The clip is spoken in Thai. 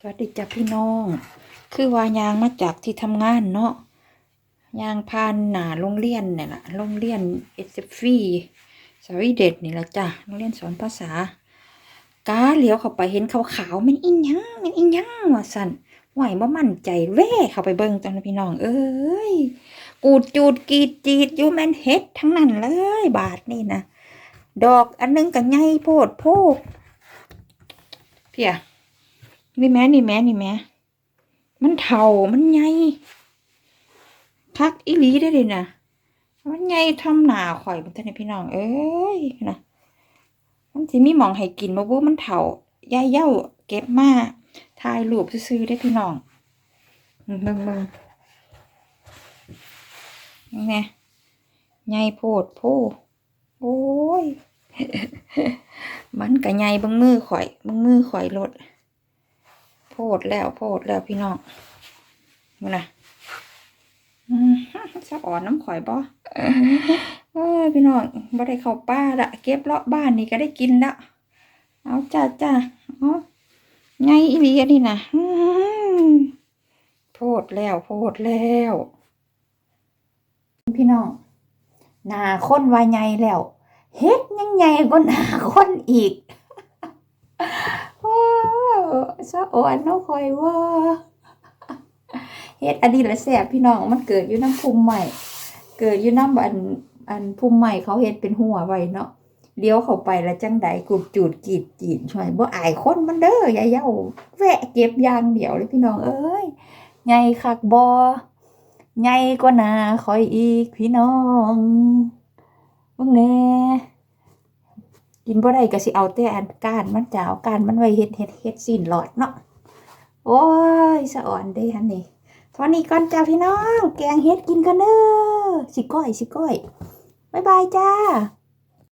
สวัสดีจ้ะพี่น้อง คือว่ายางมาจากที่ทำงานเนาะ ยางพานหนาโรงเรียนเนี่ยล่ะโรงเรียนเอสฟีสวีเดนนี่ละจ้ะ โรงเรียนสอนภาษา กาเลี้ยวเข้าไปเห็นขาวๆมันอิหยังมันอิหยังว่าสั่นไหวบ่มั่นใจแว่เข้าไปเบิ่งตอนพี่น้อง เอ้ย กูดจูดกีดจีดอยู่แมนเฮ็ดทั้งนั้นเลย บาทนี่นะ ดอกอันหนึงก็ใหญ่โพดโพกเพีย นี่แม่นี่แม่นี่แม่มันเท่ามันใหญ่คักอีลีได้เลยนะมันใหญ่ทำหนาข่อยมันท่านพี่น้อง เอ้ยนะมันสิมีหมองให้กินบ่บ่มันเท่าย่ายเย้าเก็บมาถ่ายรูปซื้อได้พี่น้องมึงมึงมึงนี่ไงใหญ่โพดโพโอ้ย มันก็ใหญ่เบังมือข่อยเบังมือข่อยรถโพ ดแล้วโพดแล้วพี่น้องมึงนะอืมสะอ่อนน้ำข่อยบ่เอ้ยพี่น้องบ่ได้เข้าป้าละเก็บเลาะบ้านนี่ก็ได้กินล้วเอาจ้าจ้าเอไงอีหลีอันนี่นะโพดแล้วโพดแล้ว พี่น้องหนาค้นวาใหญ่แล้ว เฮ็ดยังใหญ่กว่าหนาค้นอีก สะอ่อนเนาะคอยว่าเฮ็ดอันนี้ละแซ่บพี่น้องมันเกิดอยู่น้ำภูมิใหม่ เกิดอยู่น้ำอันอันภูมิใหม่เขาเฮ็ดเป็นหัวไว้เนาะเลี้ยวเข้าไปแล้วจังใดกูดจูดกีดจีดช่วยบ่อายคนมันเด้อยายเย้าแวะเก็บยางเดียวเลยพี่น้องเอ้ยใหญ่คักบ่ใหญ่กว่าหนาคอยอีกพี่น้องเบิ่งแน่ กินบ่ได้ก็สิเอาแต่อันก้านมันจะเอาก้านมันไว้เฮ็ดเฮ็ดเฮ็ดสิ้นหลอดเนาะโอ้ยสะอ่อนเด้ฮันนี่ทอนนี้ก่อนจ้าพี่น้อง แกงเฮ็ดกินกันเด้อสิก้อยสิก้อยบ๊ายบายจ้า